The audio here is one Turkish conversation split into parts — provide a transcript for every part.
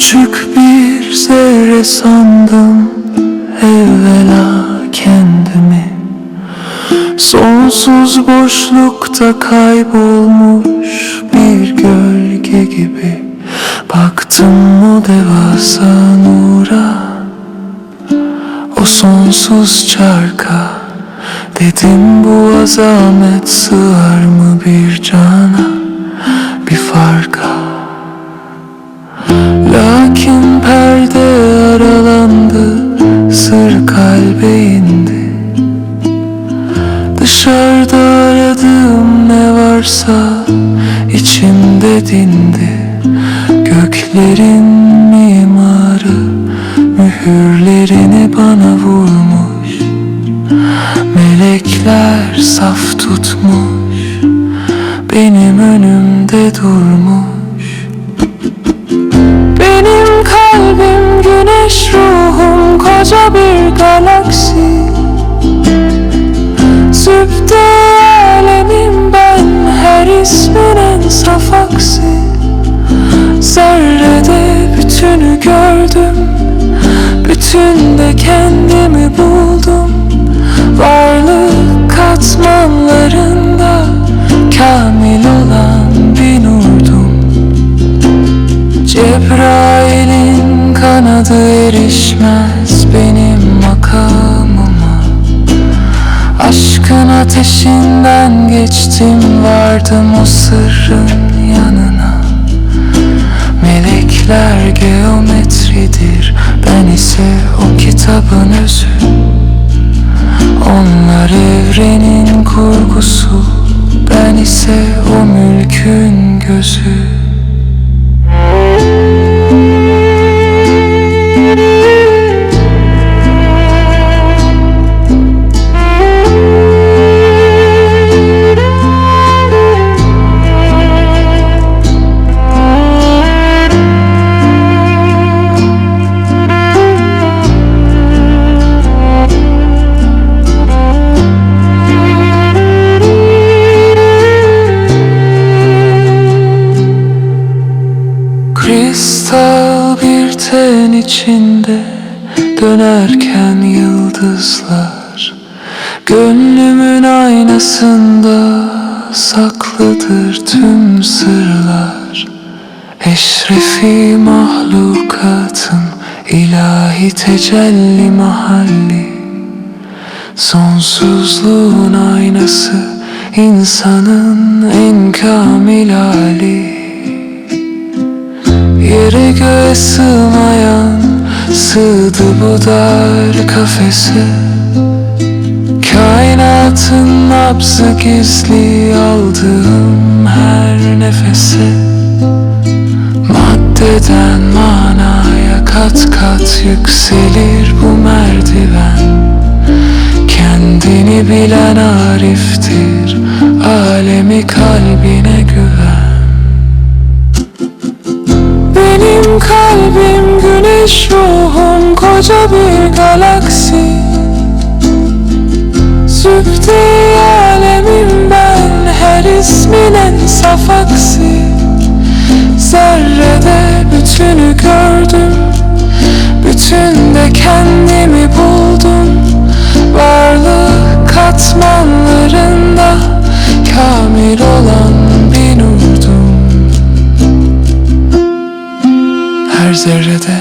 Küçük bir zerre sandım evvela kendimi. Sonsuz boşlukta kaybolmuş bir gölge gibi. Baktım o devasa nura O sonsuz çarka. Dedim bu azamet sığar mı bir cana? Bir farka Lakin perde aralandı Sır kalbe indi. Dışarıda aradığım ne varsa içimde dindi. Göklerin mimarı Mühürlerini bana vurmuş. Melekler saf tutmuş Benim önümde durmuş kalbim güneş ruhum koca bir galaksi. Zübde alemim ben her ismin en saf aksi Zerrede bütünü gördüm Bütünde kendimi buldum kanadı erişmez benim makamıma. Aşkın ateşinden geçtim vardım o sırrın yanına. Melekler geometridir ben ise o kitabın özü. Onlar evrenin kurgusu ben ise o mülkün gözü Kristal bir ten içinde dönerken yıldızlar Gönlümün aynasında saklıdır tüm sırlar. Eşrefi mahlukatın ilahi tecelli mahalli. Sonsuzluğun aynası insanın en kamil hali Yere göğe sığmayan Sığdı bu dar kafese Kainatın nabzı gizli aldığım her nefese Maddeden manaya kat kat yükselir bu merdiven. Kendini bilen ariftir Alemi kalbine güven kalbim güneş ruhum koca bir galaksi. Zübde her zerrede.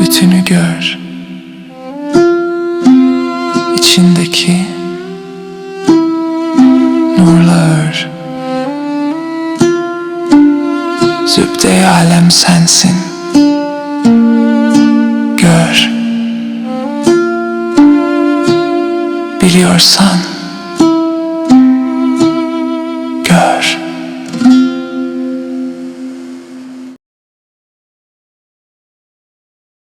Bütünü gör. İçindeki nurla ör. Zübde alem sensin. Gör. Biliyorsan